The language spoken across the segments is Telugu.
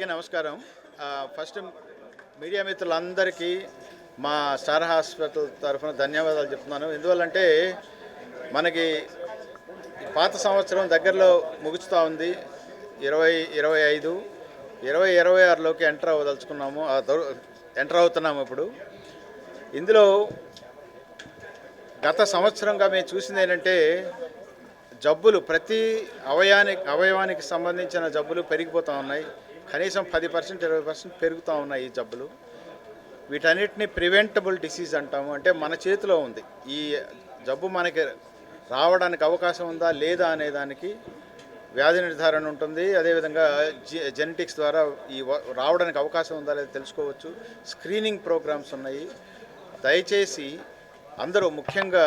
అందరికీ నమస్కారం. ఫస్ట్ మీడియా మిత్రులందరికీ మా స్టార్ హాస్పిటల్ తరఫున ధన్యవాదాలు చెప్తున్నాను. ఎందువల్లంటే మనకి పాత సంవత్సరం దగ్గరలో ముగుచుతూ ఉంది. ఇరవై ఇరవై ఐదు ఇరవై ఇరవై ఆరులోకి ఎంటర్ అవ్వదలుచుకున్నాము. ఎంటర్ అవుతున్నాము ఇప్పుడు. ఇందులో గత సంవత్సరంగా మేము చూసింది ఏంటంటే జబ్బులు ప్రతి అవయానికి అవయవానికి సంబంధించిన జబ్బులు పెరిగిపోతూ ఉన్నాయి. కనీసం పది పర్సెంట్ ఇరవై పర్సెంట్ పెరుగుతూ ఉన్నాయి ఈ జబ్బులు. వీటన్నిటిని ప్రివెంటబుల్ డిసీజ్ అంటాము. అంటే మన చేతిలో ఉంది. ఈ జబ్బు మనకి రావడానికి అవకాశం ఉందా లేదా అనే దానికి వ్యాధి నిర్ధారణ ఉంటుంది. అదేవిధంగా జెనెటిక్స్ ద్వారా ఈ రావడానికి అవకాశం ఉందా లేదా తెలుసుకోవచ్చు. స్క్రీనింగ్ ప్రోగ్రామ్స్ ఉన్నాయి. దయచేసి అందరూ ముఖ్యంగా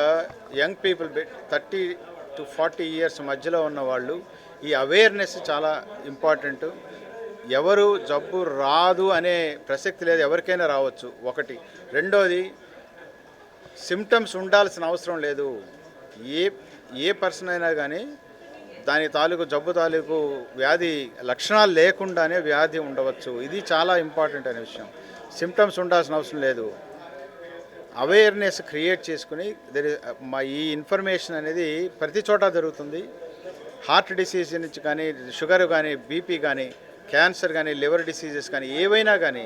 young people thirty two forty years మధ్యలో ఉన్న వాళ్ళు ఈ అవేర్నెస్ చాలా ఇంపార్టెంట్. ఎవరు జబ్బు రాదు అనే ప్రసక్తి లేదు ఎవరికైనా రావచ్చు. ఒకటి. రెండోది సిమ్టమ్స్ ఉండాల్సిన అవసరం లేదు. ఏ ఏ పర్సన్ అయినా కానీ దాని తాలూకు జబ్బు తాలూకు వ్యాధి లక్షణాలు లేకుండానే వ్యాధి ఉండవచ్చు. ఇది చాలా ఇంపార్టెంట్ అనే విషయం. సిమ్టమ్స్ ఉండాల్సిన అవసరం లేదు. అవేర్నెస్ క్రియేట్ చేసుకుని మా ఈ ఇన్ఫర్మేషన్ అనేది ప్రతి చోట జరుగుతుంది. హార్ట్ డిసీజ్ నుంచి కానీ షుగర్ కానీ బీపీ కానీ క్యాన్సర్ కానీ లివర్ డిసీజెస్ కానీ ఏవైనా కానీ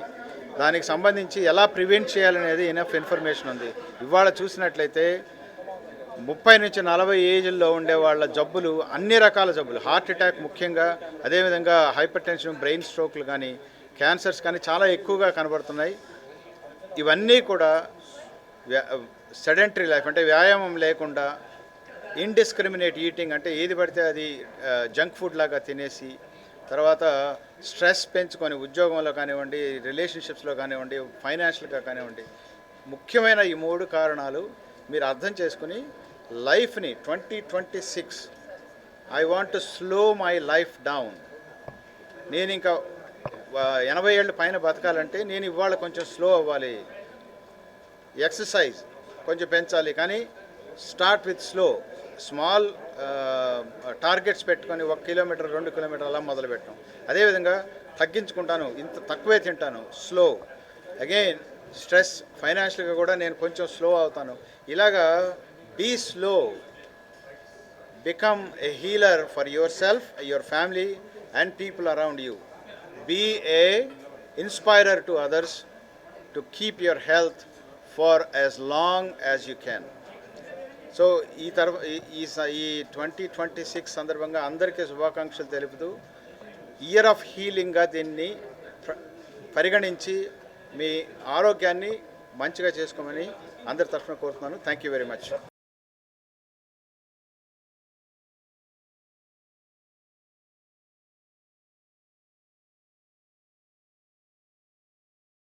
దానికి సంబంధించి ఎలా ప్రివెంట్ చేయాలనేది ఇనఫ్ ఇన్ఫర్మేషన్ ఉంది. ఇవాళ చూసినట్లయితే ముప్పై నుంచి నలభై ఏజ్ల్లో ఉండే వాళ్ళ జబ్బులు అన్ని రకాల జబ్బులు. హార్ట్ అటాక్ ముఖ్యంగా అదేవిధంగా హైపర్ టెన్షన్ బ్రెయిన్ స్ట్రోక్లు కానీ క్యాన్సర్స్ కానీ చాలా ఎక్కువగా కనబడుతున్నాయి. ఇవన్నీ కూడా సెడెంటరీ లైఫ్ అంటే వ్యాయామం లేకుండా ఇండిస్క్రిమినేట్ ఈటింగ్ అంటే ఏది పడితే అది జంక్ ఫుడ్ లాగా తినేసి తర్వాత స్ట్రెస్ పెంచుకొని ఉద్యోగంలో కానివ్వండి రిలేషన్షిప్స్లో కానివ్వండి ఫైనాన్షియల్గా కానివ్వండి ముఖ్యమైన ఈ మూడు కారణాలు మీరు అర్థం చేసుకుని లైఫ్ని twenty twenty six I want to slow my life down. నేను ఇంకా ఎనభై ఏళ్ళు పైన బతకాలంటే నేను ఇవాళ కొంచెం స్లో అవ్వాలి. ఎక్సర్సైజ్ కొంచెం పెంచాలి కానీ start with slow. Small targets పెట్టుకొని ఒక కిలోమీటర్ రెండు కిలోమీటర్ అలా మొదలు పెట్టాం అదేవిధంగా తగ్గించుకుంటాను ఇంత తక్కువే తింటాను స్లో. అగైన్ స్ట్రెస్ ఫైనాన్షియల్గా కూడా నేను కొంచెం స్లో అవుతాను. ఇలాగా be slow become a healer for yourself your family and people around you be a inspirer to others to keep your health far as long as you can so ఈ తర్వా ఈ- ఈ స- ఈ ట్వంటీ ట్వంటీ సిక్స్ సందర్భంగా అందరికీ శుభాకాంక్షలు తెలుపుతూ ఇయర్ ఆఫ్ హీలింగ్గా దీన్ని పరిగణించి మీ ఆరోగ్యాన్ని మంచిగా చేసుకోమని అందరి తరఫున కోరుతున్నాను. Thank you very much.